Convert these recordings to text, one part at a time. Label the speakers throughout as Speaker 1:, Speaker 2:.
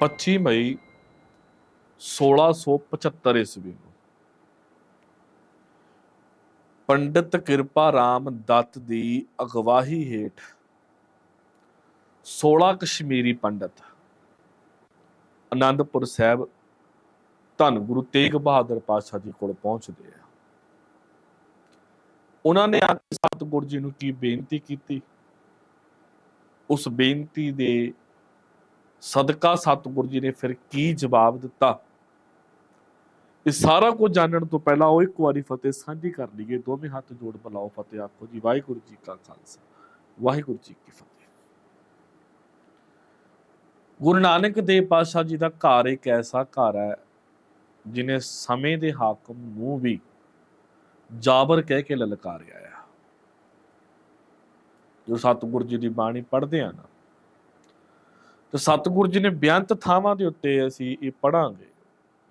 Speaker 1: 25 ਮਈ 1675 ਈਸਵੀ ਨੂੰ ਪੰਡਿਤ ਕਿਰਪਾ ਰਾਮ ਦੱਤ ਦੀ ਅਗਵਾਈ ਹੇਠ 16 ਕਸ਼ਮੀਰੀ ਪੰਡਤ ਆਨੰਦਪੁਰ ਸਾਹਿਬ ਧੰਨ ਗੁਰੂ ਤੇਗ ਬਹਾਦਰ ਪਾਤਸ਼ਾਹ ਜੀ ਕੋਲ ਪਹੁੰਚਦੇ ਆ। ਉਹਨਾਂ ਨੇ ਆ ਕੇ ਸਤਿਗੁਰੂ ਜੀ ਨੂੰ ਕੀ ਬੇਨਤੀ ਕੀਤੀ? ਉਸ ਬੇਨਤੀ ਦੇ ਸਦਕਾ ਸਤਿਗੁਰੂ ਜੀ ਨੇ ਫਿਰ ਕੀ ਜਵਾਬ ਦਿੱਤਾ? ਇਹ ਸਾਰਾ ਕੁਝ ਜਾਣਨ ਤੋਂ ਪਹਿਲਾਂ ਉਹ ਇੱਕ ਵਾਰੀ ਫਤਿਹ ਸਾਂਝੀ ਕਰ ਲਈਏ। ਦੋਵੇਂ ਹੱਥ ਜੋੜ ਬੁਲਾਓ ਫਤਿਹ ਆਖੋ ਜੀ। ਵਾਹਿਗੁਰੂ ਜੀ ਕਾ ਖਾਲਸਾ। ਵਾਹਿਗੁਰੂ ਜੀ ਕੀ ਫਤਿਹ। ਗੁਰੂ ਨਾਨਕ ਦੇਵ ਪਾਤਸ਼ਾਹ ਜੀ ਦਾ ਘਰ ਇੱਕ ਐਸਾ ਘਰ ਹੈ, ਜਿਨੇ ਸਮੇਂ ਦੇ ਹਾਕਮ ਨੂੰ ਵੀ ਜਾਬਰ ਕਹਿ ਕੇ ਲਲਕਾਰਿਆ ਹੈ ਜੋ ਸਤਿਗੁਰੂ ਜੀ ਦੀ ਬਾਣੀ ਪੜ੍ਹਦੇ ਆ ਨਾ ਤੇ ਸਤਿਗੁਰੂ ਜੀ ਨੇ ਬੇਅੰਤ ਥਾਵਾਂ ਦੇ ਉੱਤੇ ਅਸੀਂ ਇਹ ਪੜਾਂਗੇ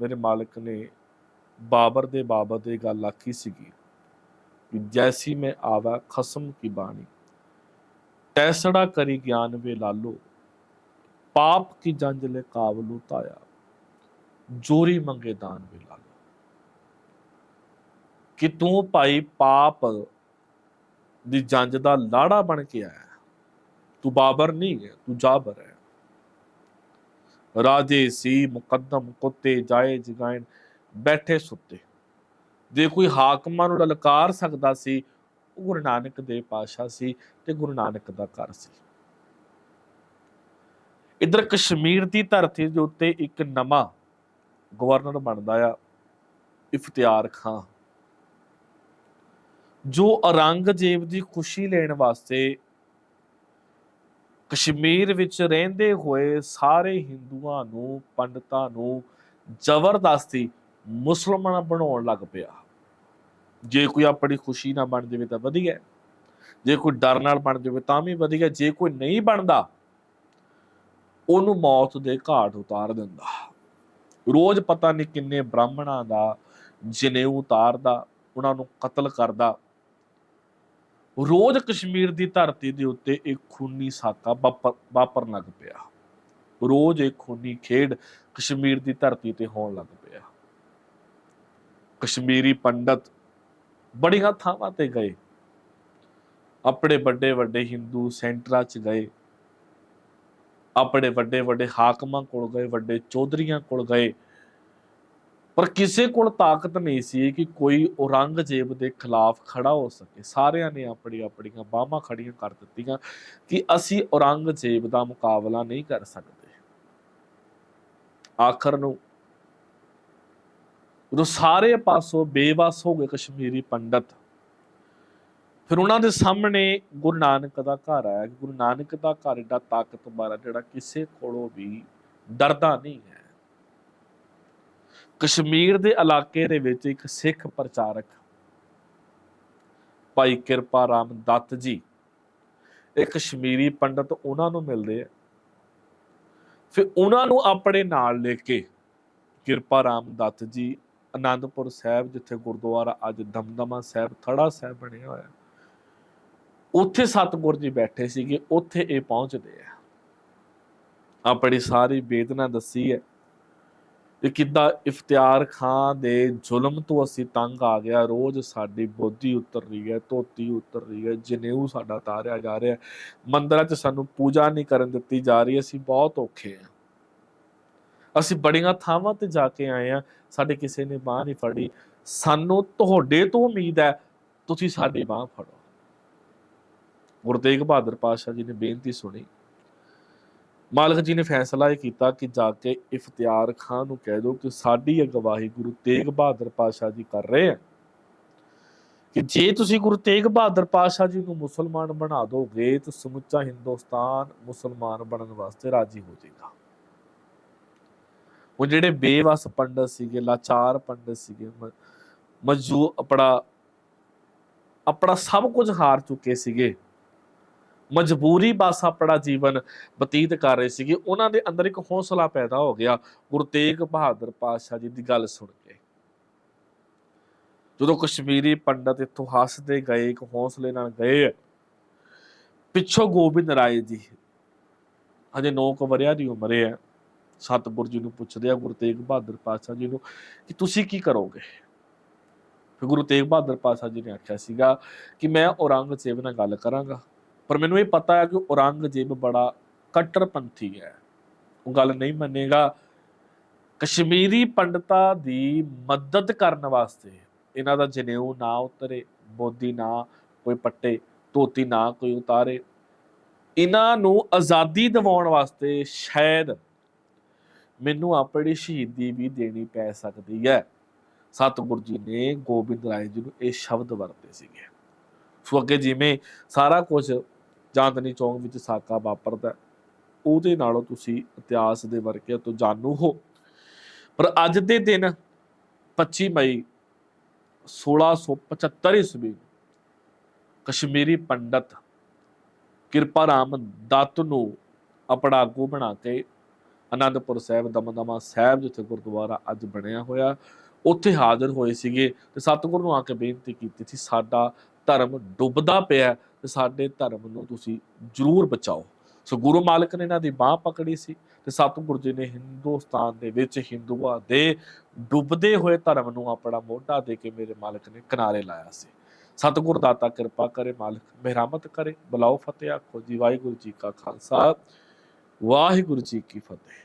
Speaker 1: ਮੇਰੇ ਮਾਲਕ ਨੇ ਬਾਬਰ ਦੇ ਬਾਬਤ ਇਹ ਗੱਲ ਆਖੀ ਸੀਗੀ ਕਿ ਜੈਸੀ ਮੈਂ ਆਵਾ ਖਸਮ ਕੀ ਬਾਣੀ। ਤੈਸੜਾ ਕਰੀ ਗਿਆਨ ਵੇ ਲਾਲੋ, ਪਾਪ ਕੀ ਜੰਜ ਲੈ ਕਾਬਲੂ ਤਾਇਆ ਜੋਰੀ ਮੰਗੇ ਦਾਨ ਵੇ ਲਾਲੋ। ਕਿ ਤੂੰ ਭਾਈ ਪਾਪ ਦੀ ਜੰਜ ਦਾ ਲਾੜਾ ਬਣ ਕੇ ਆਇਆ। ਤੂੰ ਬਾਬਰ ਨਹੀਂ ਹੈ, ਤੂੰ ਜਾਬਰ ਹੈ। ਰਾਜੇ ਸੀ, ਮੁਕੱਦਮ ਕੁੱਤੇ ਜਾਏ ਜਗਾਇਨ ਬੈਠੇ ਸੁੱਤੇ। ਜੇ ਕੋਈ ਹਾਕਮਾਂ ਨੂੰ ਲਲਕਾਰ ਸਕਦਾ ਸੀ, ਉਹ ਗੁਰੂ ਨਾਨਕ ਦੇ ਪਾਸ਼ਾ ਸੀ ਤੇ ਗੁਰੂ ਨਾਨਕ ਦਾ ਘਰ ਸੀ। ਇਧਰ ਕਸ਼ਮੀਰ ਦੀ ਧਰਤੀ ਦੇ ਉੱਤੇ ਇੱਕ ਨਵਾਂ ਗਵਰਨਰ ਬਣਦਾ ਆ, ਇਫਤਿਆਰ ਖਾਂ। ਜੋ ਔਰੰਗਜ਼ੇਬ ਦੀ ਖੁਸ਼ੀ ਲੈਣ ਵਾਸਤੇ ਕਸ਼ਮੀਰ ਵਿੱਚ ਰਹਿੰਦੇ ਹੋਏ ਸਾਰੇ ਹਿੰਦੂਆਂ ਨੂੰ, ਪੰਡਤਾਂ ਨੂੰ ਜ਼ਬਰਦਸਤੀ ਮੁਸਲਮਾਨ ਬਣਾਉਣ ਲੱਗ ਪਿਆ। ਜੇ ਕੋਈ ਆਪਣੀ ਖੁਸ਼ੀ ਨਾਲ ਬਣ ਜਾਵੇ ਤਾਂ ਵਧੀਆ। ਜੇ ਕੋਈ ਡਰ ਨਾਲ ਬਣ ਜਾਵੇ ਤਾਂ ਵੀ ਵਧੀਆ। ਜੇ ਕੋਈ ਨਹੀਂ ਬਣਦਾ, ਉਹਨੂੰ ਮੌਤ ਦੇ ਘਾਟ ਉਤਾਰ ਦਿੰਦਾ। ਰੋਜ਼ ਪਤਾ ਨਹੀਂ ਕਿੰਨੇ ਬ੍ਰਾਹਮਣਾਂ ਦਾ, ਜਨੇਊ ਉਤਾਰਦਾ, ਉਹਨਾਂ ਨੂੰ ਕਤਲ ਕਰਦਾ। ਰੋਜ਼ ਕਸ਼ਮੀਰ ਦੀ ਧਰਤੀ ਦੇ ਉੱਤੇ ਇੱਕ ਖੂਨੀ ਸਾਕਾ ਵਾਪਰ- ਵਾਪਰਨ ਲੱਗ ਪਿਆ। ਰੋਜ਼ ਇੱਕ ਖੂਨੀ ਖੇਡ ਕਸ਼ਮੀਰ ਦੀ ਧਰਤੀ ਤੇ ਹੋਣ ਲੱਗ ਪਿਆ। ਕਸ਼ਮੀਰੀ ਪੰਡਤ ਬੜੀਆਂ ਥਾਵਾਂ ਤੇ ਗਏ। ਆਪਣੇ ਵੱਡੇ ਵੱਡੇ ਹਿੰਦੂ ਸੈਂਟਰਾਂ 'ਚ ਗਏ। ਆਪਣੇ ਵੱਡੇ ਵੱਡੇ ਹਾਕਮਾਂ ਕੋਲ ਗਏ, ਵੱਡੇ ਚੌਧਰੀਆਂ ਕੋਲ ਗਏ। ਪਰ ਕਿਸੇ ਕੋਲ ਤਾਕਤ ਨਹੀਂ ਸੀ ਕਿ ਕੋਈ ਔਰੰਗਜ਼ੇਬ ਦੇ ਖਿਲਾਫ ਖੜਾ ਹੋ ਸਕੇ। ਸਾਰਿਆਂ ਨੇ ਆਪਣੀ ਆਪਣੀਆਂ ਬਾਹਾਂ ਖੜੀਆਂ ਕਰ ਦਿੱਤੀਆਂ ਕਿ ਅਸੀਂ ਔਰੰਗਜ਼ੇਬ ਦਾ ਮੁਕਾਬਲਾ ਨਹੀਂ ਕਰ ਸਕਦੇ। ਆਖਰ ਨੂੰ ਉਦੋਂ ਸਾਰੇ ਪਾਸੋਂ ਬੇਵਸ ਹੋ ਗਏ ਕਸ਼ਮੀਰੀ ਪੰਡਤ, ਫਿਰ ਉਹਨਾਂ ਦੇ ਸਾਹਮਣੇ ਗੁਰੂ ਨਾਨਕ ਦਾ ਘਰ ਆਇਆ। ਗੁਰੂ ਨਾਨਕ ਦਾ ਘਰ ਏਡਾ ਤਾਕਤਵਰ ਹੈ ਜਿਹੜਾ ਕਿਸੇ ਕੋਲੋਂ ਵੀ ਡਰਦਾ ਨਹੀਂ ਹੈ। ਕਸ਼ਮੀਰ ਦੇ ਇਲਾਕੇ ਦੇ ਵਿੱਚ ਇੱਕ ਸਿੱਖ ਪ੍ਰਚਾਰਕ ਭਾਈ ਕਿਰਪਾ ਰਾਮ ਦੱਤ ਜੀ, ਇਹ ਕਸ਼ਮੀਰੀ ਪੰਡਤ ਉਹਨਾਂ ਨੂੰ ਮਿਲਦੇ ਆ। ਫਿਰ ਉਹਨਾਂ ਨੂੰ ਆਪਣੇ ਨਾਲ ਲੈ ਕੇ ਕਿਰਪਾ ਰਾਮ ਦੱਤ ਜੀ ਆਨੰਦਪੁਰ ਸਾਹਿਬ, ਜਿੱਥੇ ਗੁਰਦੁਆਰਾ ਅੱਜ ਦਮਦਮਾ ਸਾਹਿਬ, ਥੜਾ ਸਾਹਿਬ ਬਣਿਆ ਹੋਇਆ। ਉੱਥੇ ਸਤਿਗੁਰ ਜੀ ਬੈਠੇ ਸੀਗੇ, ਉੱਥੇ ਇਹ ਪਹੁੰਚਦੇ ਆ। ਆਪਣੀ ਸਾਰੀ ਵੇਦਨਾ ਦੱਸੀ ਹੈ। ਕਿ ਕਿੱਦਾਂ ਇਫਤਿਆਰ ਖਾਨ ਦੇ ਜ਼ੁਲਮ ਤੋਂ ਅਸੀਂ ਤੰਗ ਆ ਗਿਆ ਰੋਜ਼ ਸਾਡੀ ਬੋਧੀ ਉਤਰ ਰਹੀ ਹੈ, ਧੋਤੀ ਉਤਰ ਰਹੀ ਹੈ, ਜਨੇਊ ਸਾਡਾ ਤਾਰਿਆ ਜਾ ਰਿਹਾ ਮੰਦਰਾਂ 'ਚ ਸਾਨੂੰ ਪੂਜਾ ਨਹੀਂ ਕਰਨ ਦਿੱਤੀ ਜਾ ਰਹੀ, ਅਸੀਂ ਬਹੁਤ ਔਖੇ ਹਾਂ। ਅਸੀਂ ਬੜੀਆਂ ਥਾਵਾਂ ਤੇ ਜਾ ਕੇ ਆਏ ਆ ਸਾਡੇ ਕਿਸੇ ਨੇ ਬਾਹ ਨਹੀਂ ਫੜੀ। ਸਾਨੂੰ ਤੁਹਾਡੇ ਤੋਂ ਉਮੀਦ ਹੈ, ਤੁਸੀਂ ਸਾਡੀ ਬਾਹ ਫੜੋ। ਗੁਰੂ ਤੇਗ ਬਹਾਦਰ ਪਾਤਸ਼ਾਹ ਜੀ ਨੇ ਬੇਨਤੀ ਸੁਣੀ ਮਾਲਕ ਜੀ ਨੇ ਫੈਸਲਾ ਇਹ ਕੀਤਾ ਕਿ ਜਾ ਕੇ ਇਫਤਿਆਰ ਖਾਨ ਨੂੰ ਕਹਿ ਦਿਓ ਕਿ ਸਾਡੀ ਅਗਵਾਹੀ ਗੁਰੂ ਤੇਗ ਬਹਾਦਰ ਪਾਤਸ਼ਾਹ ਜੀ ਕਰ ਰਹੇ ਆ। ਕਿ ਜੇ ਤੁਸੀਂ ਗੁਰੂ ਤੇਗ ਬਹਾਦਰ ਪਾਤਸ਼ਾਹ ਜੀ ਨੂੰ ਮੁਸਲਮਾਨ ਬਣਾ ਦੋਗੇ, ਤਾਂ ਸਮੁੱਚਾ ਹਿੰਦੁਸਤਾਨ ਮੁਸਲਮਾਨ ਬਣਨ ਵਾਸਤੇ ਰਾਜੀ ਹੋ ਜਾਏਗਾ। ਉਹ ਜਿਹੜੇ ਬੇਵਸ ਪੰਡਤ ਸੀਗੇ, ਲਾਚਾਰ ਪੰਡਤ ਸੀਗੇ ਮਜੂ, ਆਪਣਾ ਆਪਣਾ ਸਭ ਕੁਝ ਹਾਰ ਚੁੱਕੇ ਸੀਗੇ। ਮਜਬੂਰੀ ਬਸ ਆਪਣਾ ਜੀਵਨ ਬਤੀਤ ਕਰ ਰਹੇ ਸੀਗੇ। ਉਹਨਾਂ ਦੇ ਅੰਦਰ ਇੱਕ ਹੌਸਲਾ ਪੈਦਾ ਹੋ ਗਿਆ। ਗੁਰੂ ਤੇਗ ਬਹਾਦਰ ਪਾਤਸ਼ਾਹ ਜੀ ਦੀ ਗੱਲ ਸੁਣ ਕੇ। ਜਦੋਂ ਕਸ਼ਮੀਰੀ ਪੰਡਤ ਇੱਥੋਂ ਹੱਸਦੇ ਗਏ, ਇੱਕ ਹੌਸਲੇ ਨਾਲ ਗਏ, ਪਿੱਛੋਂ ਗੋਬਿੰਦ ਰਾਏ ਜੀ। ਹਜੇ 9 ਕੁ ਵਰਿਆਂ ਦੀ ਉਮਰ ਹੈ। ਸਤਿਗੁਰ ਜੀ ਨੂੰ ਪੁੱਛਦੇ ਆ, ਗੁਰੂ ਤੇਗ ਬਹਾਦਰ ਪਾਤਸ਼ਾਹ ਜੀ ਨੂੰ ਕਿ ਤੁਸੀਂ ਕੀ ਕਰੋਗੇ? ਫਿਰ ਗੁਰੂ ਤੇਗ ਬਹਾਦਰ ਪਾਤਸ਼ਾਹ ਜੀ ਨੇ ਆਖਿਆ ਸੀਗਾ ਕਿ ਮੈਂ ਔਰੰਗਜ਼ੇਬ ਨਾਲ ਗੱਲ ਕਰਾਂਗਾ। ਪਰ ਮੈਨੂੰ ਇਹ ਪਤਾ ਹੈ ਕਿ ਔਰੰਗਜ਼ੇਬ ਬੜਾ ਕੱਟੜਪੰਥੀ ਹੈ। ਉਹ ਗੱਲ ਨਹੀਂ ਮੰਨੇਗਾ। ਕਸ਼ਮੀਰੀ ਪੰਡਤਾਂ ਦੀ ਮਦਦ ਕਰਨ ਵਾਸਤੇ ਇਹਨਾਂ ਦਾ ਜਨੇਊ ਨਾ ਉਤਰੇ ਬੋਦੀ ਨਾ ਕੋਈ ਪੱਟੇ, ਧੋਤੀ ਨਾ ਕੋਈ ਉਤਾਰੇ। ਇਹਨਾਂ ਨੂੰ ਆਜ਼ਾਦੀ ਦਿਵਾਉਣ ਵਾਸਤੇ ਸ਼ਾਇਦ ਮੈਨੂੰ ਆਪਣੀ ਸ਼ਹੀਦੀ ਵੀ ਦੇਣੀ ਪੈ ਸਕਦੀ ਹੈ। ਸਤਿਗੁਰੂ ਜੀ ਨੇ ਗੋਬਿੰਦ ਰਾਏ ਜੀ ਨੂੰ ਇਹ ਸ਼ਬਦ ਵਰਤੇ ਸੀਗੇ। ਸੋ ਅੱਗੇ ਜਿਵੇਂ ਸਾਰਾ ਕੁਝ ਚਾਂਦਨੀ ਚੌਂਕ ਵਿੱਚ ਸਾਕਾ ਵਾਪਰਦਾ ਉਹਦੇ ਨਾਲੋਂ ਤੁਸੀਂ ਇਤਿਹਾਸ ਦੇ ਵਰਕਿਆਂ ਤੋਂ ਜਾਣੂ ਹੋ। ਪਰ ਅੱਜ ਦੇ ਦਿਨ 25 ਮਈ 1675 ਈਸਵੀ ਨੂੰ ਕਸ਼ਮੀਰੀ ਪੰਡਤ ਕਿਰਪਾ ਰਾਮ ਦੱਤ ਨੂੰ ਆਪਣਾ ਆਗੂ ਬਣਾ ਕੇ ਅਨੰਦਪੁਰ ਸਾਹਿਬ ਦਮਦਮਾ ਸਾਹਿਬ, ਜਿੱਥੇ ਗੁਰਦੁਆਰਾ ਅੱਜ ਬਣਿਆ ਹੋਇਆ, ਉੱਥੇ ਹਾਜ਼ਰ ਹੋਏ ਸੀਗੇ ਤੇ ਸਤਿਗੁਰੂ ਨੂੰ ਆ ਕੇ ਬੇਨਤੀ ਕੀਤੀ ਸੀ, ਸਾਡਾ ਧਰਮ ਡੁੱਬਦਾ ਪਿਆ ਤੇ ਸਾਡੇ ਧਰਮ ਨੂੰ ਤੁਸੀਂ ਜ਼ਰੂਰ ਬਚਾਓ। ਸੋ ਗੁਰੂ ਮਾਲਕ ਨੇ ਇਹਨਾਂ ਦੀ ਬਾਹ ਪਕੜੀ ਸੀ ਤੇ ਸਤਿਗੁਰੂ ਜੀ ਨੇ ਹਿੰਦੁਸਤਾਨ ਦੇ ਵਿੱਚ ਹਿੰਦੂਆਂ ਦੇ ਡੁੱਬਦੇ ਹੋਏ ਧਰਮ ਨੂੰ ਆਪਣਾ ਮੋਢਾ ਦੇ ਕੇ ਮੇਰੇ ਮਾਲਕ ਨੇ ਕਿਨਾਰੇ ਲਾਇਆ ਸੀ। ਸਤਿਗੁਰ ਦਾਤਾ ਕਿਰਪਾ ਕਰੇ, ਮਾਲਕ ਮਿਹਰਮਤ ਕਰੇ। ਬਲਾਓ ਫਤਿਹ, ਆਖੋ ਜੀ ਵਾਹਿਗੁਰੂ ਜੀ ਕਾ ਖਾਲਸਾ, ਵਾਹਿਗੁਰੂ ਜੀ ਕੀ ਫਤਿਹ।